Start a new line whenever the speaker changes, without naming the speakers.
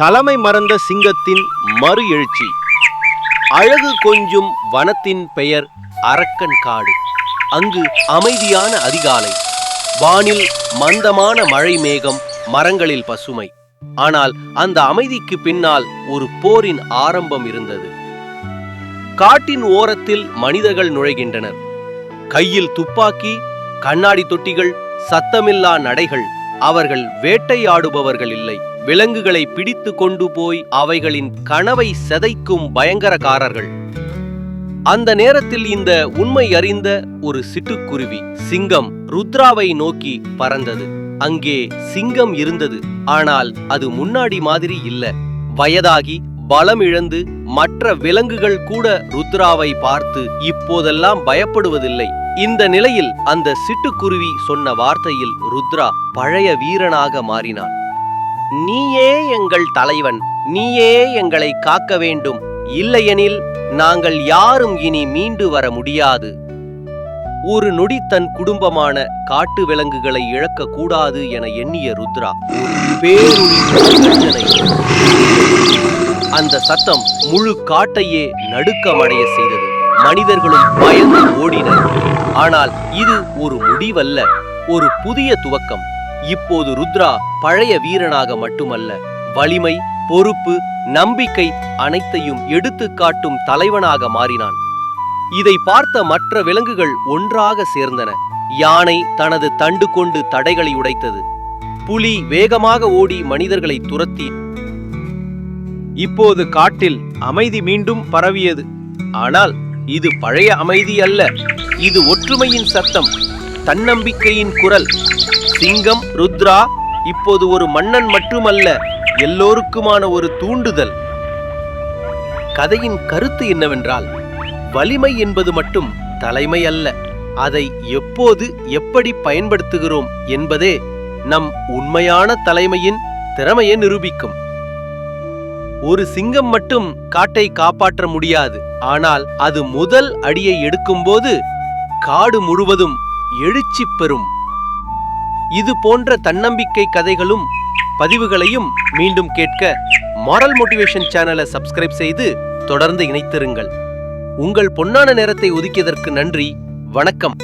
தலைமை மறந்த சிங்கத்தின் மறு எழுச்சி. அழகு கொஞ்சும் வனத்தின் பெயர் அரக்கன் காடு. அங்கு அமைதியான அதிகாலை. வானில் மந்தமான மழை மேகம் மரங்களில் பசுமை. ஆனால் அந்த அமைதிக்கு பின்னால் ஒரு போரின் ஆரம்பம் இருந்தது. காட்டின் ஓரத்தில் மனிதர்கள் நுழைகின்றனர். கையில் துப்பாக்கி கண்ணாடி தொட்டிகள் சத்தமில்லா நடைகள். அவர்கள் வேட்டையாடுபவர்கள் இல்லை. விலங்குகளை பிடித்து கொண்டு போய் அவைகளின் கனவை செதைக்கும் பயங்கரக்காரர்கள். அந்த நேரத்தில் இந்த உண்மை அறிந்த ஒரு சிட்டுக்குருவி சிங்கம் ருத்ராவை நோக்கி பறந்தது. அங்கே சிங்கம் இருந்தது. ஆனால் அது முன்னாடி மாதிரி இல்ல. வயதாகி பலம் இழந்து மற்ற விலங்குகள் கூட ருத்ராவை பார்த்து இப்போதெல்லாம் பயப்படுவதில்லை. இந்த நிலையில் அந்த சிட்டுக்குருவி சொன்ன வார்த்தையில் ருத்ரா பழைய வீரனாக மாறினான். நீயே எங்கள் தலைவன் நீயே எங்களை காக்க வேண்டும். இல்லையெனில் நாங்கள் யாரும் இனி மீண்டு வர முடியாது. ஒரு நொடி தன் குடும்பமான காட்டு விலங்குகளை இழக்க கூடாது என எண்ணிய ருத்ரா ஒரு அந்த சத்தம் முழு காட்டையே நடுக்கமடைய செய்தது. மனிதர்களும் பயந்து ஓடினர். ஆனால் இது ஒரு முடிவல்ல ஒரு புதிய துவக்கம். இப்போது ருத்ரா பழைய வீரனாக மட்டுமல்ல வலிமை பொறுப்பு நம்பிக்கை அனைத்தையும் எடுத்து காட்டும் தலைவனாக மாறினான். இதை பார்த்த மற்ற விலங்குகள் ஒன்றாக சேர்ந்தன. யானை தனது தண்டு கொண்டு தடைகளை உடைத்தது. புலி வேகமாக ஓடி மனிதர்களை துரத்தி இப்போது காட்டில் அமைதி மீண்டும் பரவியது. ஆனால் இது பழைய அமைதி அல்ல. இது ஒற்றுமையின் சத்தம். தன்னம்பிக்கையின் குரல். சிங்கம் ருத்ரா இப்போது ஒரு மன்னன் மட்டுமல்ல எல்லோருக்குமான ஒரு தூண்டுதல். கதையின் கருத்து என்னவென்றால் வலிமை என்பது மட்டும் தலைமை அல்ல அதை எப்போது எப்படி பயன்படுத்துகிறோம் என்பதே நம் உண்மையான தலைமையின் திறமையை நிரூபிக்கும். ஒரு சிங்கம் மட்டும் காட்டை காப்பாற்ற முடியாது ஆனால் அது முதல் அடியை எடுக்கும்போது காடு முழுவதும் எழுச்சி பெறும். இது போன்ற தன்னம்பிக்கை கதைகளும் பதிவுகளையும் மீண்டும் கேட்க மாரல் மோட்டிவேஷன் சேனலை சப்ஸ்கிரைப் செய்து தொடர்ந்து இணைத்திருங்கள். உங்கள் பொன்னான நேரத்தை ஒதுக்கியதற்கு நன்றி. வணக்கம்.